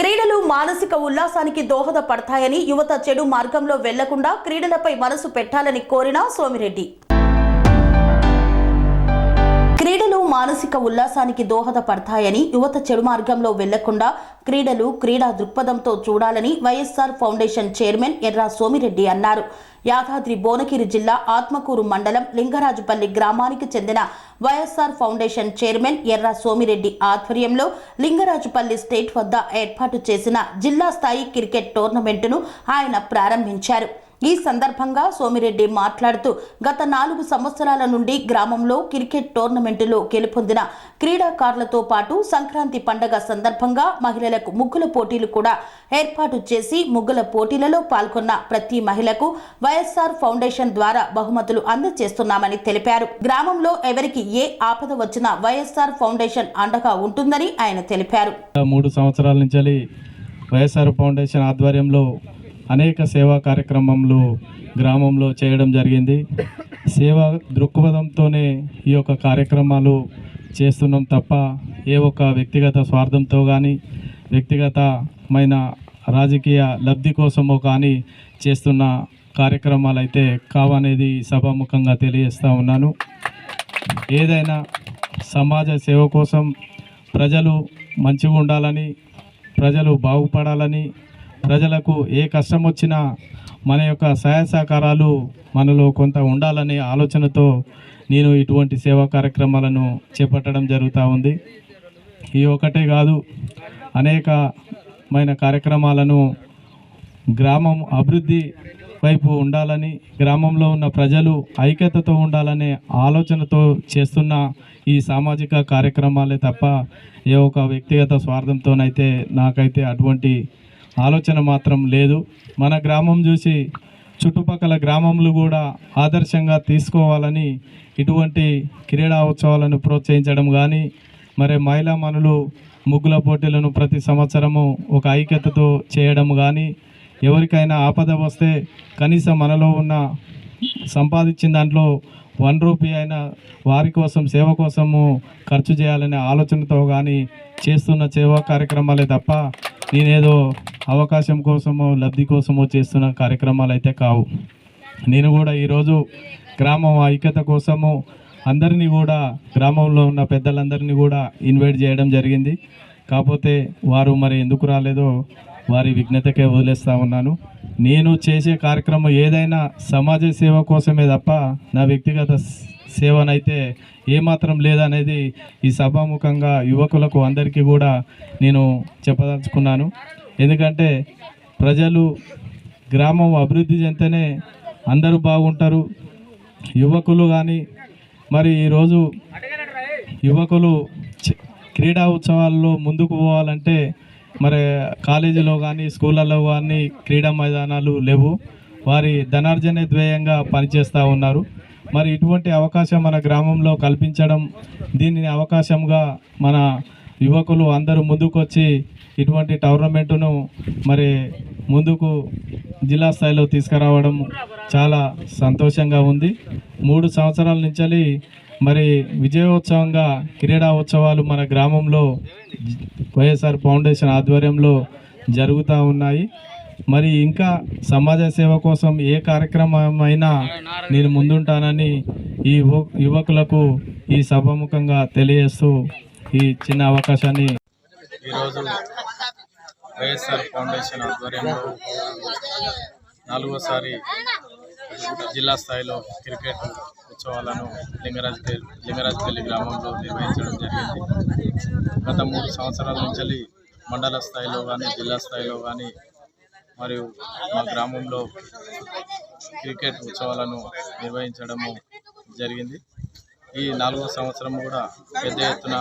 క్రీడలు మానసిక ఉల్లాసానికి దోహదపడతాయని యువత చెడు మార్గంలో వెళ్ళకుండా క్రీడలపై మనసు పెట్టాలని కోరిన సోమిరెడ్డి. మానసిక ఉల్లాసానికి దోహదపడతాయని యువత చెడు మార్గంలో వెళ్ళకుండా క్రీడలు క్రీడా దృక్పథంతో చూడాలని YSR foundation chairman Erra Somireddy అన్నారు. యాదాద్రి భువనగిరి జిల్లా ఆత్మకూరు మండలం లింగరాజుపల్లి గ్రామానికి చెందిన YSR foundation chairman Erra Somireddy ఆధ్వర్యంలో లింగరాజుపల్లి స్టేట్ వద్ద ఏర్పాటు చేసిన జిల్లా స్థాయి క్రికెట్ టోర్నమెంటును ఆయన ప్రారంభించారు. ఈ సందర్భంగా సోమిరెడ్డి మాట్లాడుతూ గత నాలుగు సంవత్సరాల నుండి గ్రామంలో క్రికెట్ టోర్నమెంటులో గెలుపొందిన క్రీడాకారులతో పాటు సంక్రాంతి పండగ సందర్భంగా మహిళలకు ముగ్గుల పోటీలు కూడా ఏర్పాటు చేసి ముగ్గుల పోటీలలో పాల్గొన్న ప్రతి మహిళకు వైఎస్ఆర్ ఫౌండేషన్ ద్వారా బహుమతులు అందజేస్తున్నామని తెలిపారు. గ్రామంలో ఎవరికి ఏ ఆపద వచ్చినా వైఎస్ఆర్ ఫౌండేషన్ అండగా ఉంటుందని ఆయన తెలిపారు. మూడు సంవత్సరాల నుంచి వైఎస్ఆర్ ఫౌండేషన్ ఆధ్వర్యంలో అనేక సేవా కార్యక్రమంలో గ్రామంలో చేయడం జరిగింది. సేవా దృక్పథంతోనే ఈ యొక్క కార్యక్రమాలు చేస్తున్నాం తప్ప ఏ ఒక్క వ్యక్తిగత స్వార్థంతో కానీ వ్యక్తిగతమైన రాజకీయ లబ్ధి కోసమో కానీ చేస్తున్న కార్యక్రమాలు అయితే కావనేది సభాముఖంగా తెలియజేస్తూ ఉన్నాను. ఏదైనా సమాజ సేవ కోసం ప్రజలు మంచిగా ఉండాలని ప్రజలు బాగుపడాలని ప్రజలకు ఏ కష్టం వచ్చినా మన యొక్క సహాయ సహకారాలు మనలో కొంత ఉండాలనే ఆలోచనతో నేను ఇటువంటి సేవా కార్యక్రమాలను చేపట్టడం జరుగుతూ ఉంది. ఈ ఒకటే కాదు అనేకమైన కార్యక్రమాలను గ్రామం అభివృద్ధి వైపు ఉండాలని గ్రామంలో ఉన్న ప్రజలు ఐక్యతతో ఉండాలనే ఆలోచనతో చేస్తున్న ఈ సామాజిక కార్యక్రమాలే తప్ప ఏ ఒక వ్యక్తిగత స్వార్థంతోనైతే నాకైతే అటువంటి ఆలోచన మాత్రం లేదు. మన గ్రామం చూసి చుట్టుపక్కల గ్రామంలో కూడా ఆదర్శంగా తీసుకోవాలని ఇటువంటి క్రీడా ఉత్సవాలను ప్రోత్సహించడం కానీ మరి మహిళా మనులు ముగ్గుల పోటీలను ప్రతి సంవత్సరము ఒక ఐక్యతతో చేయడం కానీ ఎవరికైనా ఆపద వస్తే కనీసం మనలో ఉన్న సంపాదించిన దాంట్లో వన్ రూపీ అయినా వారి కోసం సేవ కోసము ఖర్చు చేయాలనే ఆలోచనతో కానీ చేస్తున్న సేవా కార్యక్రమాలే తప్ప నేనేదో అవకాశం కోసమో లబ్ధి కోసమో చేస్తున్న కార్యక్రమాలు అయితే కావు. నేను కూడా ఈరోజు గ్రామం ఐక్యత కోసము అందరినీ కూడా గ్రామంలో ఉన్న పెద్దలందరినీ కూడా ఇన్వైట్ చేయడం జరిగింది. కాకపోతే వారు మరి ఎందుకు రాలేదో వారి విఘ్నతకే వదిలేస్తా ఉన్నాను. నేను చేసే కార్యక్రమం ఏదైనా సమాజ సేవ కోసమే తప్ప నా వ్యక్తిగత సేవనైతే ఏమాత్రం లేదనేది ఈ సభాముఖంగా యువకులకు అందరికీ కూడా నేను చెప్పదలుచుకున్నాను. ఎందుకంటే ప్రజలు గ్రామం అభివృద్ధి చెందితేనే అందరూ బాగుంటారు. యువకులు కానీ మరి ఈరోజు యువకులు క్రీడా ఉత్సవాల్లో ముందుకు పోవాలంటే మరి కాలేజీలో కానీ స్కూళ్ళలో కానీ క్రీడా మైదానాలు లేవు. వారి ధనార్జన ధ్యేయంగా పనిచేస్తూ ఉన్నారు. మరి ఇటువంటి అవకాశం మన గ్రామంలో కల్పించడం దీనిని అవకాశంగా మన యువకులు అందరూ ముందుకొచ్చి ఇటువంటి టోర్నమెంటును మరి ముందుకు జిల్లా స్థాయిలో తీసుకురావడం చాలా సంతోషంగా ఉంది. మూడు సంవత్సరాల నుంచి మరి విజయోత్సవంగా క్రీడా ఉత్సవాలు మన గ్రామంలో వైఎస్ఆర్ ఫౌండేషన్ ఆధ్వర్యంలో జరుగుతూ ఉన్నాయి. మరి ఇంకా సమాజ సేవ కోసం ఏ కార్యక్రమం అయినా నేను ముందుంటానని ఈ యువకులకు ఈ సభముఖంగా తెలియజేస్తూ ఈ చిన్న అవకాశాన్ని ఈరోజు వైఎస్ఆర్ ఫౌండేషన్ ఆధ్వర్యంలో నాలుగోసారి జిల్లా స్థాయిలో క్రికెట్ ఉత్సవాలను లింగరాజపల్లి లింగరాజపల్లి గ్రామంలో నిర్వహించడం జరిగింది. గత మూడు సంవత్సరాల నుంచి మండల స్థాయిలో కానీ జిల్లా స్థాయిలో కానీ మరియు మా గ్రామంలో క్రికెట్ ఉత్సవాలను నిర్వహించడము జరిగింది. ఈ నాలుగో సంవత్సరం కూడా పెద్ద ఎత్తున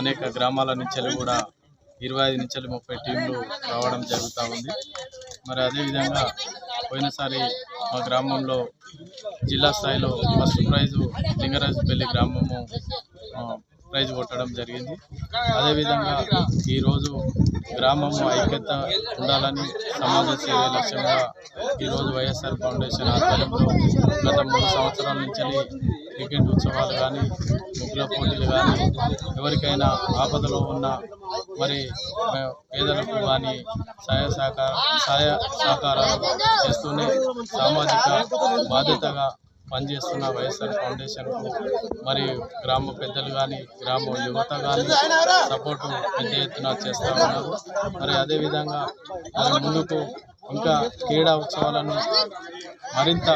అనేక గ్రామాల నుంచి కూడా ఇరవై ఐదు నుంచి ముప్పై టీంలు రావడం జరుగుతూ ఉంది. మరి అదేవిధంగా పోయినసారి మా గ్రామంలో జిల్లా స్థాయిలో ఫస్ట్ ప్రైజు లింగరాజుపల్లి గ్రామము ప్రైజ్ కొట్టడం జరిగింది. అదేవిధంగా ఈరోజు గ్రామము ఐక్యత ఉండాలని సమాజ సేవ లక్ష్యంగా ఈరోజు వైఎస్ఆర్ ఫౌండేషన్ ఆధ్వర్యంలో గత మూడు సంవత్సరాల నుంచి క్రికెట్ ఉత్సవాలు కానీ ముగ్గుల పోటీలు కానీ ఎవరికైనా ఆపదలో ఉన్న మరి పేదలకు కానీ సహాయ సహకార సహాయ సహకారాలు చేస్తూనే సామాజిక బాధ్యతగా పనిచేస్తున్న వైఎస్ఆర్ ఫౌండేషన్కు మరి గ్రామ పెద్దలు కానీ గ్రామ యువత కానీ సపోర్టు పెద్ద ఎత్తున చేస్తూ ఉన్నారు. మరి అదేవిధంగా మరి ముందుకు ఇంకా క్రీడా ఉత్సవాలను మరింత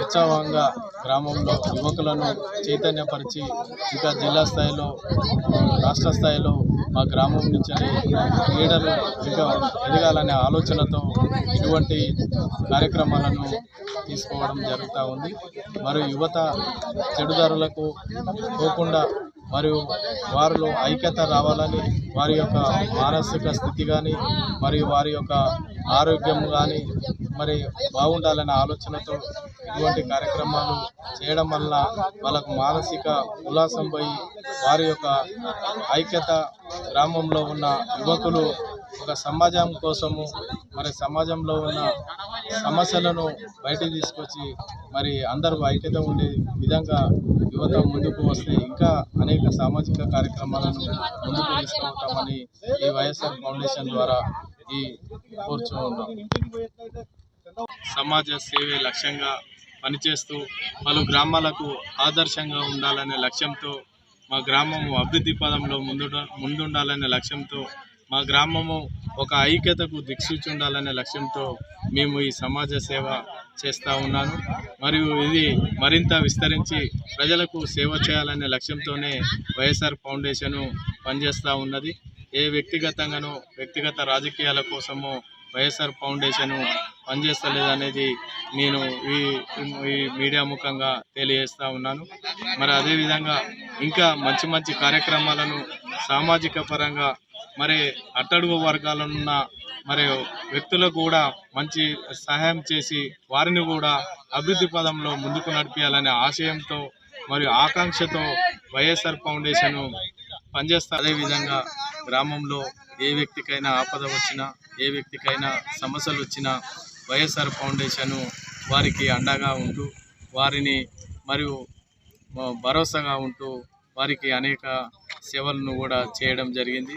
ఉత్సవంగా గ్రామంలో యువకులను చైతన్యపరిచి ఇంకా జిల్లా స్థాయిలో రాష్ట్ర స్థాయిలో మా గ్రామం నుంచి క్రీడలు ఇంకా ఎదగాలనే ఆలోచనతో ఇటువంటి కార్యక్రమాలను తీసుకోవడం జరుగుతూ ఉంది. మరియు యువత చెడుదారులకు పోకుండా మరియు వారిలో ఐక్యత రావాలని వారి యొక్క మానసిక స్థితి కానీ మరియు వారి యొక్క ఆరోగ్యం కానీ మరి బాగుండాలనే ఆలోచనతో ఇటువంటి కార్యక్రమాలు చేయడం వల్ల వాళ్ళకు మానసిక ఉల్లాసం పోయి వారి యొక్క ఐక్యత గ్రామంలో ఉన్న యువకులు ఒక సమాజం కోసము మరి సమాజంలో ఉన్న సమస్యలను బయట తీసుకొచ్చి మరి అందరూ ఐక్యత ఉండే విధంగా యువత ముందుకు వస్తే ఇంకా అనేక సామాజిక కార్యక్రమాలను ముందుకు తీసుకెళ్తామని ఈ వైఎస్ఆర్ ఫౌండేషన్ ద్వారా ఈ కోరుచూ ఉన్నాం. సమాజ సేవే లక్ష్యంగా పనిచేస్తూ పలు గ్రామాలకు ఆదర్శంగా ఉండాలనే లక్ష్యంతో మా గ్రామము అభివృద్ధి పదంలో ముందు ముందుండాలనే లక్ష్యంతో మా గ్రామము ఒక ఐక్యతకు దిక్సూచి ఉండాలనే లక్ష్యంతో మేము ఈ సమాజ సేవ చేస్తూ ఉన్నాను. మరియు ఇది మరింత విస్తరించి ప్రజలకు సేవ చేయాలనే లక్ష్యంతోనే వైఎస్ఆర్ ఫౌండేషను పనిచేస్తూ ఉన్నది. ఏ వ్యక్తిగతంగానో వ్యక్తిగత రాజకీయాల కోసమో వైఎస్ఆర్ ఫౌండేషన్ పనిచేస్తలేదనేది నేను ఈ ఈ మీడియా ముఖంగా తెలియజేస్తూ ఉన్నాను. మరి అదేవిధంగా ఇంకా మంచి మంచి కార్యక్రమాలను సామాజిక పరంగా మరి అట్టడుగు వర్గాలనున్న మరి వ్యక్తులకు కూడా మంచి సహాయం చేసి వారిని కూడా అభివృద్ధి పదంలో ముందుకు నడిపించాలనే ఆశయంతో మరియు ఆకాంక్షతో వైఎస్ఆర్ ఫౌండేషన్ పనిచేస్తా అదేవిధంగా గ్రామంలో ఏ వ్యక్తికైనా ఆపద వచ్చినా ఏ వ్యక్తికైనా సమస్యలు వచ్చినా వైఎస్ఆర్ ఫౌండేషన్ వారికి అండగా ఉంటూ వారిని మరియు భరోసాగా ఉంటూ వారికి అనేక సేవలను కూడా చేయడం జరిగింది.